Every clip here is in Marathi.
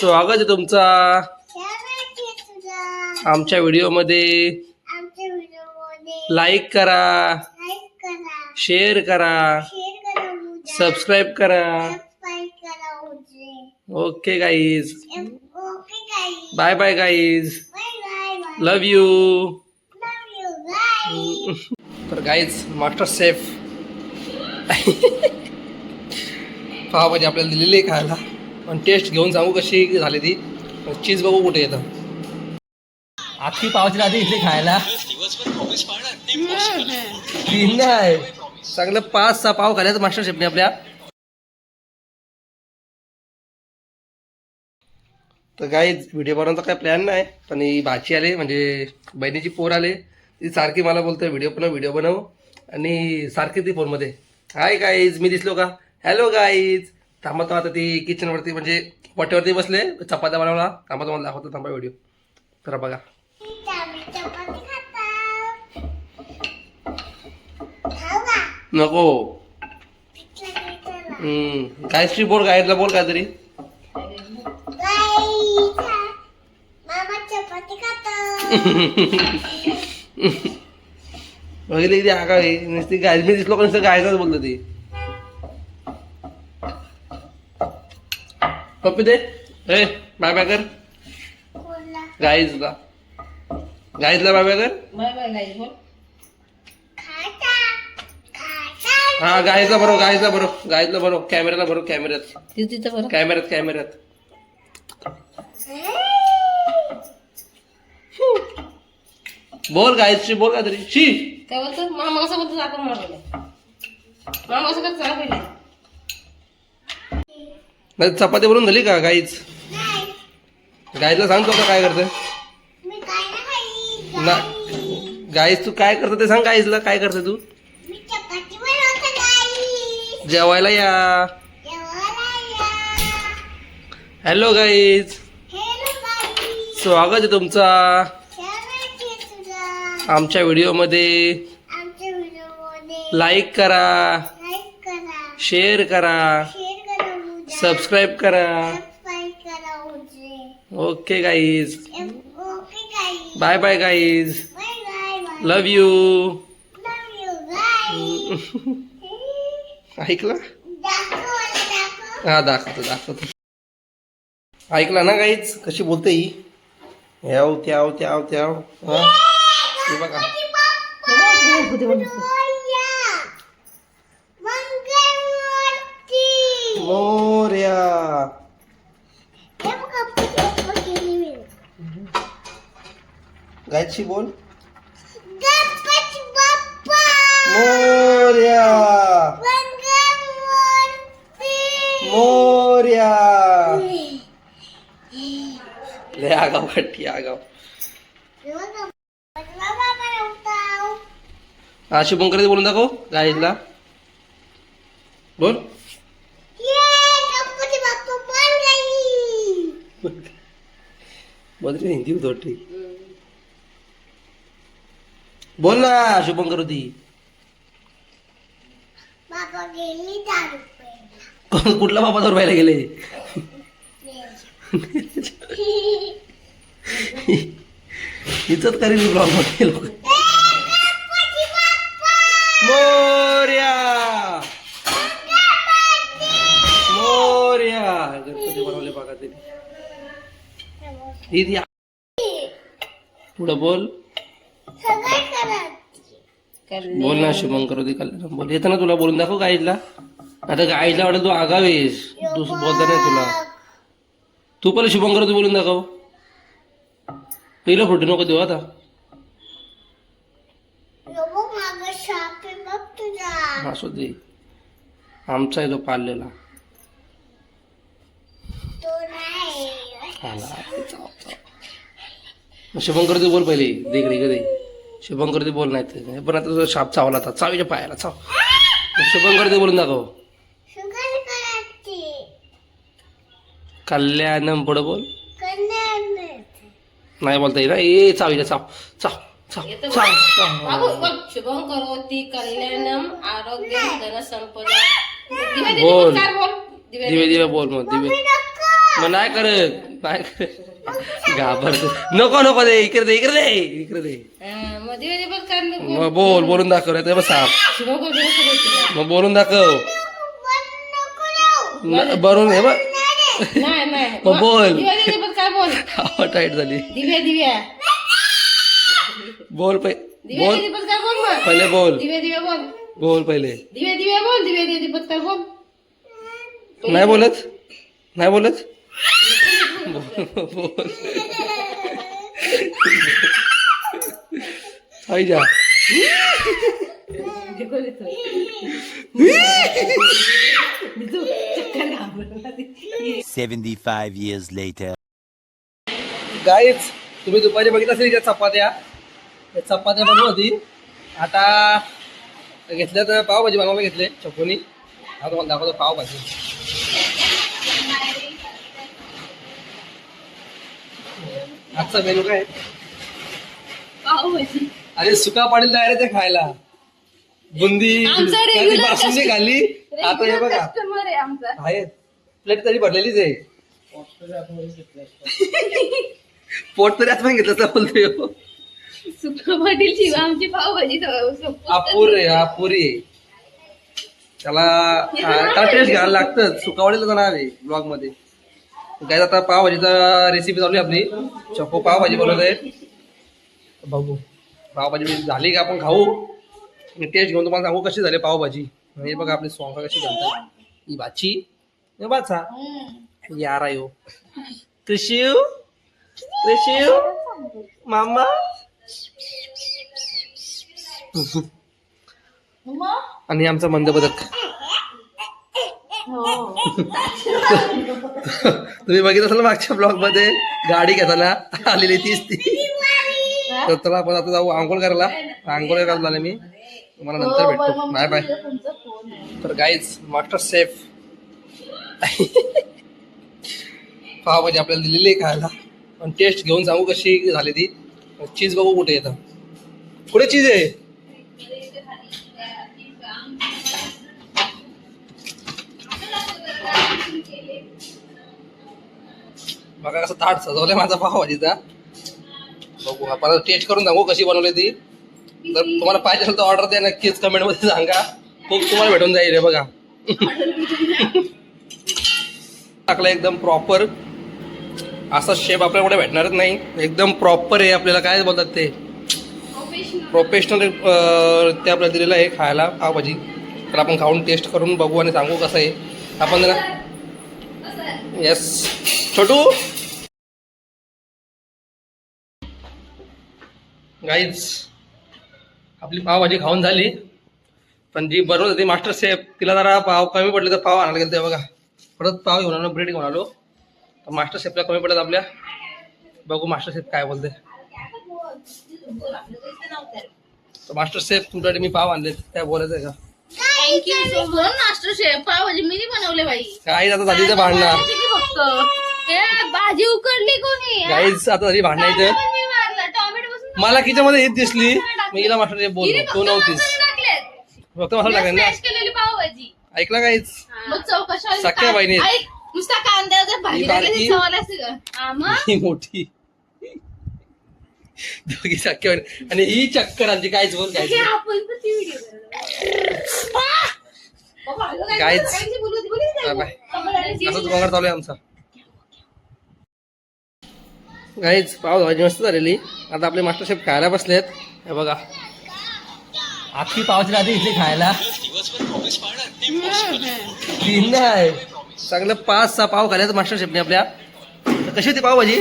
स्वागत आहे तुमचा. आमच्या व्हिडिओमध्ये. व्हिडिओ लाईक करा. लाईक करा. शेअर करा. करा सबस्क्राईब करा okay guys bye bye guys love you तर गाईज मास्टर सेफ पावभाजी आपल्याला दिलेली आहे खायला. पण टेस्ट घेऊन सांगू कशी झाली ती. चीज बघू कुठे येतं. आखी पावची आधी इथे खायला. तीन नाही चांगलं पाच सहा पाव खाल्यात मास्टर शेफने आपल्या. तर काही व्हिडिओ बनवण्याचा काही प्लॅन नाही. पण ही भाची आले म्हणजे बहिणीची पोर आले. ती सारखी मला बोलते व्हिडिओ बनव व्हिडिओ बनव. आणि सारखी ती फोनमध्ये हाय गाईज मी दिसलो का? हॅलो गाईज थांबा तो आता ती किचनवरती म्हणजे वाटेवरती बसले चपात्या बनवला. थांबा तुम्हाला दाखवतो थांबा व्हिडिओ तर बघा. नको. काय पिठलं. बोल गाईडला बोल काहीतरी. बघितली किती आगा आहे नुसती गाय मी दिसलो का नुसतं गायचाच बोलतो ती. पप्पी दे. ए बाय बाय कर गाईजला. गाईजला बाय बाय कर बाय बाय गाईज बोल. खाता खाता हा गाईजला बरो गाईजला बरो गाईजला बरो कॅमेऱ्याला बरो कॅमेऱ्यात. तिथं बरं कॅमेऱ्यात कॅमेऱ्यात. बोल गायत्री बोल काहीतरी. शी. काय बोलतो मामा कसं बोलतो आपण मारले मामा कसं पहिले. नाही चपाती बनवून झाली का गाईच? नाही. गाईजला सांगतो का काय करतं ना. गाईज तू काय करतो ते सांग गाईजला काय करतो तू? जेवायला या. हॅलो गाईज स्वागत आहे तुमचा. आमच्या व्हिडिओमध्ये. लाईक करा. शेअर करा. सबस्क्राईब करा. Okay guys bye bye guys love you ऐकलं? हा दाखवतो दाखवतो. ऐकला ना गाईज कशी बोलते ही? याव त्याव त्याव त्याव. हा? हे बघा. कुठे बोल मंगळमूर्ती मोर्या हे बघा पप्पा केली मी. गायची बोल. मोर्या! मोर्या! लय आगाव वाटती आगाव. हे शुभंकर बोलून दाखव गाईजला बोल. बोल हिंदी थोड़ी बोल ना शुभंकर होती प्यायला. कुठला बाबा दर व्हायला गेले? इज्जत करेल ब्लॉगमध्ये लोक. मोर्या! मोर्या! गणपती बनवले बघा ते पुढं बोल. बोल ना शुभंकर बोल येतं ना तुला बोलून दाखव गाईजला आता गाईजला वाटत तू आगावेस. तू बोलता नाही तुला. तू पहिले शुभंकर होती बोलून दाखव. पहिलं फोटो नको देऊ आता. असू दे. आमचा आहे तो पाळलेला. तो. शुभंकर होती बोल पहिले. दे इकडे इकडे. दे शुभंकर होती बोल नाही ते. पण आता तुझा शाप चावला आता. चावीच्या पायाला चाव. शुभंकर होती बोलून दाखव. कल्याणम पुढं बोल. नाही बोलता येईल ना. ए चावीला चाव. चाव शुभम करोती कल्याणम आरोग्य बोल. दिवे. दिवे बोल मग दिवे. मग नाही करत. नाही करत. घाबरत. नको नको दे इकडे दे इकडे दे इकडे दे. मग बोल बोलून दाखव रे ते साप मग बोलून दाखव. बरून हे बघ. मग बोल. हवा टाईट झाली. बोल पै बोल. पहिले बोल. बोल. पहिले. नाही बोलत. नाही बोलत. बोल आई जा. Seventy-five years later. गाईच तुम्ही दुपारी बघितलं असेल त्या चपात्या. त्या चपात्या बनवत होती आता घेतल्या तर पावभाजी बनवायला घेतले चकोनी आता तुम्हाला दाखवतो पावभाजी. आजचा मेनू काय? अरे सुका पाडील तयार आहे ते खायला. बुंदी आमचा त्याची regular बासुंदी खाल्ली. आता हे बघा. कस्टमर आहे आमचा. आहे प्लेट तरी भरलेलीच आहे. पोट तरी आता घेतलं तर बोलतोय हो. सुका पाटील आमची पावभाजी अपुर आहे अपुरी आहे. त्याला त्याला टेस्ट घ्यायला लागतं सुकावडीला जाणार आहे ब्लॉगमध्ये. काय आता पावभाजीचा रेसिपी चालू आहे आपली. चको पावभाजी बनवत आहे बघू. पावभाजी झाली का आपण खाऊ? टेस्ट घेऊन तुम्हाला सांगू कशी झाली पावभाजी. हे बघा आपली सॉंग कशी घालतात ही भाची हे बाचा यार आयो कृषिव कृषिव मामा. आणि आमचा मंद बदक तुम्ही बघितलं असाल मागच्या ब्लॉगमध्ये? गाडी घेताना आलेली तीच ती. तर चला आपण आता जाऊ आंघोळ करायला. आंघोळ करायला मी. तुम्हाला नंतर भेटतो. Bye bye. तर गाईज मास्टर सेफ पावभाजी आपल्याला दिलेली आहे खायला. पण टेस्ट घेऊन सांगू कशी झाली ती. चीज बघू कुठे येतं. कुठे चीज आहे? बघा कसं ताट सजवलंय माझा पावभाजीचा बघू आपण टेस्ट करून सांगू कशी बनवली ती. जर तुम्हाला पाहिजे असेल तर ऑर्डर द्या नक्कीच कमेंटमध्ये सांगा. खूप तुम्हाला भेटून जाईल रे बघा. टाकलं एकदम प्रॉपर असा शेप आपल्याला कुठे भेटणारच नाही. एकदम प्रॉपर आहे आपल्याला काय बोलतात ते? प्रोफेशनल ते आपल्याला दिलेलं आहे खायला पावभाजी. तर आपण खाऊन टेस्ट करून बघू आणि सांगू कसं आहे. आपण जरा येस छोटू? गाईज आपली पावभाजी खाऊन झाली. पण जी बरोबर होती मास्टर शेफ तिला जरा पाव कमी पडले तर पाव आणायला गेलं ते बघा. परत पाव घेऊन आलो ब्रेड घेऊन आलो. तर मास्टर शेफला कमी पडत आपल्या. बघू मास्टर शेफ काय बोलते. तर मास्टर शेफ तुमच्यासाठी मी पाव आणले काय बोलायचं आहे का? Thank you so much master chef pav bhaji मी बनवले बाई. काही आता झाली तर भांडणार. फक्त. भाजी उकडली कोणी? आता पासून मला किचनमध्ये हीच दिसली. मी हिला शेफ बोललो तू नव्हतीस. फक्त मला टाकायचं ना ऐकला काहीच सख्या भाजी. टाकली? हा? ही मोठी. दोघी सख्या. आणि ही चक्कर आमची. काहीच बोल ती video बनवणार. बाबा, अगं काय Guys. बोलत होती? बोलत होती, बोलत होती. Bye bye. कपड्याला ती असंच video. वगैरे चालू आहे आमचा गाईच पाव भाजी मस्त झालेली. आता आपले मास्टर शेफ खायला बसलेत. हे बघा. आखी पावची आधी इथली खायला. तीन चांगलं पाच सहा पाव खाल्ले मास्टर शेफने आपल्या. तर कशी होती पावभाजी?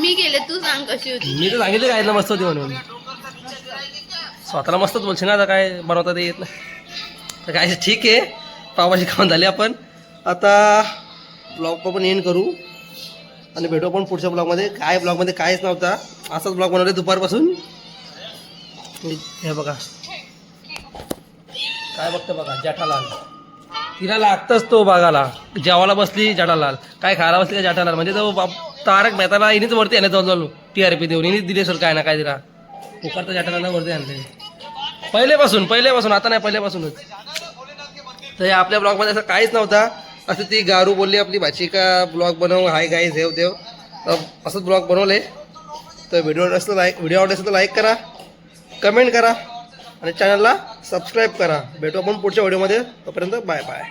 मी गेले तू सांग कशी होती. मी तर सांगितलं काय ना मस्त होती म्हणून. स्वतःला मस्तच बोलशील ना आता काय बनवता ते येत नाही. तर काय ठीक आहे. पावभाजी खाऊन झाली आपण. आता ब्लॉग पण एंड करू. आणि भेटू आपण पुढच्या ब्लॉगमध्ये. काय ब्लॉगमध्ये काहीच नव्हता. असाच ब्लॉग बनवले दुपारपासून. हे बघा. काय बघतं बघा? जठालाल तिला लागतच तो बागाला जेवायला बसली जाठालाल काय खायला बसली का जेठालाल म्हणजे तो बाप- तारक मेहताला हिनेच वरती आणत जाऊन टी आर पी देऊन. हिनेच दिले सर काय ना काय तिला. उकारता जेठालाला वरती आणले. पहिलेपासून पहिलेपासून. आता नाही पहिल्यापासूनच तर आपल्या ब्लॉगमध्ये असं काहीच नव्हता. असं ती गारू बोलली आपली भाची का ब्लॉग बनव? हाय गाय देव देव. असंच ब्लॉग बनवले. तर व्हिडिओ असलं लाईक व्हिडिओ आवडला असेल तर लाईक करा. कमेंट करा. आणि चॅनलला सबस्क्राईब करा. भेटू आपण पुढच्या व्हिडिओमध्ये तोपर्यंत बाय बाय